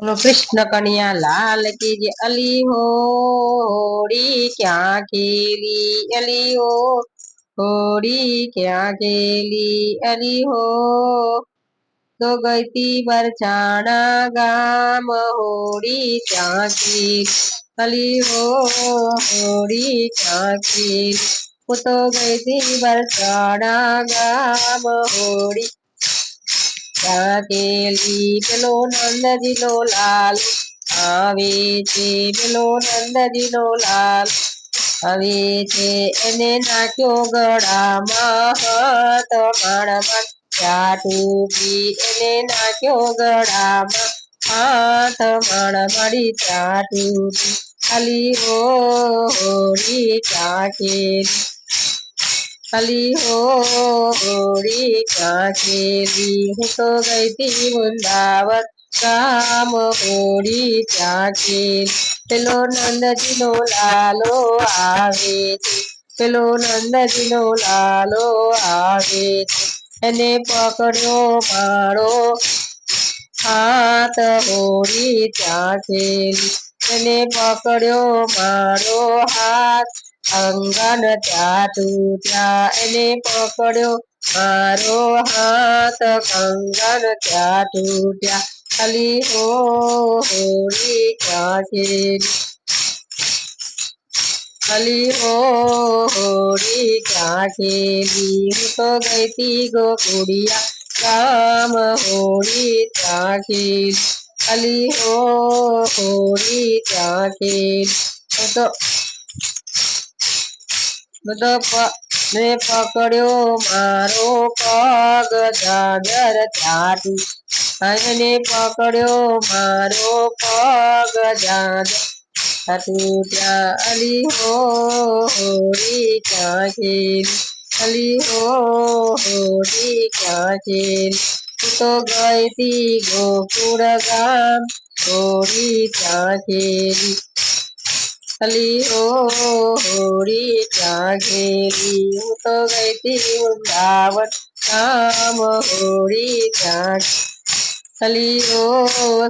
કૃષ્ણ કન્યા, લાલ જે અલી હોડી ક્યાં ખેલી અલી હો હોડી ક્યાં ખેલી અલી હો, તો ગઈતી બરછાણા ગામ હોડી ક્યાં ખેલી અલી હો હોડી ક્યાં ખેલી હું તો ગઈતી બરછાણા ગામ હોડી કેલી પેલો નંદજીનો લાલ. આવે છે પેલો નંદજીનો લાલ. આવે છે એને નાખ્યો ગળામાં હાથ માણમાં ચાટુકી એને નાખ્યો ગળામાં હાથ માણ મળી ચાટુકી અલી હો હોળી ચાકેલી અલી હો હોળી ચાકેલી હું તો ગઈ હતી વૃંદાવન કામ હોળી ચાકેલી પેલો નંદજી નો લાલો આવે છે. પેલો નંદજી નો લાલો આવે છે. એને પકડ્યો મારો હાથ હોળી ચાકેલી એને પકડ્યો મારો હાથ અંગન ત્યાં એને પકડ્યો. મારો હાથ કંગન તૂટ્યા ખાલી હો, હોળી ચાકેલી ખાલી હો, હોળી ચાકેલી હું તો ગઈ તી ગોકુડિયા કામ હોળી ત્યાં ખેલી ખાલી હો, હોળી ચાકેલી હું તો બધો મેં પકડ્યો મારો પગ જાગર ચાટી. અને પકડ્યો મારો પગ જાગર તૂટ્યા અલી હો હોરી ક્યાં ખેલી અલી હો હોરી ક્યાં ખેલી તું તો ગઈ તી ગોકુળ ગામ હોરી ક્યાં ખેલી અલી હો હોળી ક્યાં ઘેરી હું તો ગઈ તી વૃંદાવન ગામ હોળી ક્યાં અલી ઓ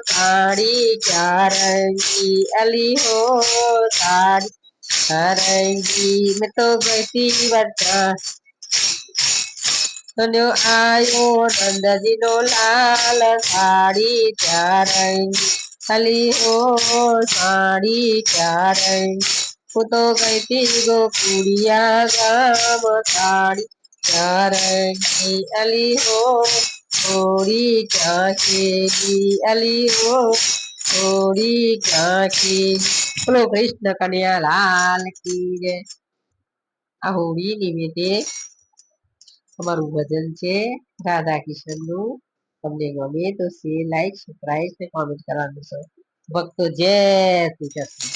સાડી ક્યાં રંગી અલી હો સાડી રંગી મેં તો ગઈ તી વરસા બન્યો આયો નંદજી નો લાલ સાડી ક્યાં રંગી અલી હો સાડી ક્યાં રંગી હું તો ગઈ ગોકુડિયા ગામ સાડી ક્યાં રંગી અલી હો હોળી ક્યાં ખેલી અલી હો ક્યાં ખેલી બોલો કૃષ્ણ કન્યા લાલ કી જય. આ હોળી નિમિત્તે અમારું ભજન છે રાધા કિશનનું તમને ગમે તો શેર લાઈક સબસ્ક્રાઇબ અને કોમેન્ટ કરવાનું છે. ભક્તો જય શ્રી કૃષ્ણ.